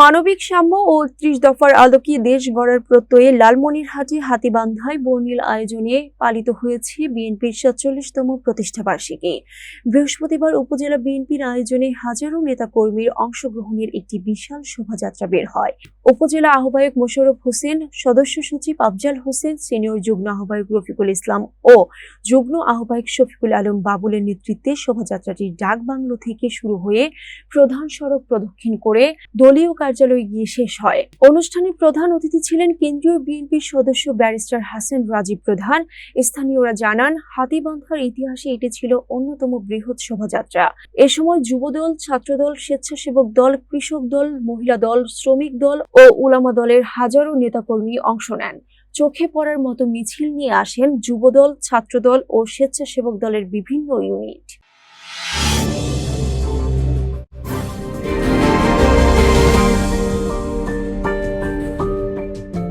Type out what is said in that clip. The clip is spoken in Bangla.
মানবিক সাম্য ও ত্রিশ দফার আলোকে দেশ গড়ার প্রত্যয়ে লালমনিরহাটে হাতিবান্ধায় বর্ণিল আয়োজনে পালিত হয়েছে বিএনপির সাতচল্লিশতম প্রতিষ্ঠাবার্ষিকী বৃহস্পতিবার উপজেলা বিএনপির আয়োজনে হাজারো নেতাকর্মীর অংশগ্রহণের একটি বিশাল শোভাযাত্রা বের হয়। উপজেলা আহ্বায়ক মোশাররফ হোসেন, সদস্য সচিব আফজাল হোসেন, সিনিয়র যুগ্ম আহ্বায়ক রফিকুল ইসলাম ও যুগ্ম আহ্বায়ক শফিকুল আলম বাবুলের নেতৃত্বে শোভাযাত্রাটি ডাক বাংলো থেকে শুরু হয়ে প্রধান সড়ক প্রদক্ষিণ করে দলীয় কার্যালয়ে গিয়ে শেষ হয়। অনুষ্ঠানে প্রধান অতিথি ছিলেন কেন্দ্রীয় বিএনপির সদস্য ব্যারিস্টার হাসান রাজীব প্রধান। স্থানীয়রা জানান হাতিবান্ধার ইতিহাসে এটি ছিল অন্যতম বৃহৎ শোভাযাত্রা। এ সময় যুবদল, ছাত্রদল, স্বেচ্ছাসেবক দল, কৃষক দল, মহিলা দল, শ্রমিক দল ও উলামা দলের হাজারো নেতাকর্মী অংশ নেন। চোখে পড়ার মতো মিছিল নিয়ে আসেন যুবদল, ছাত্রদল ও স্বেচ্ছাসেবক দলের বিভিন্ন ইউনিট।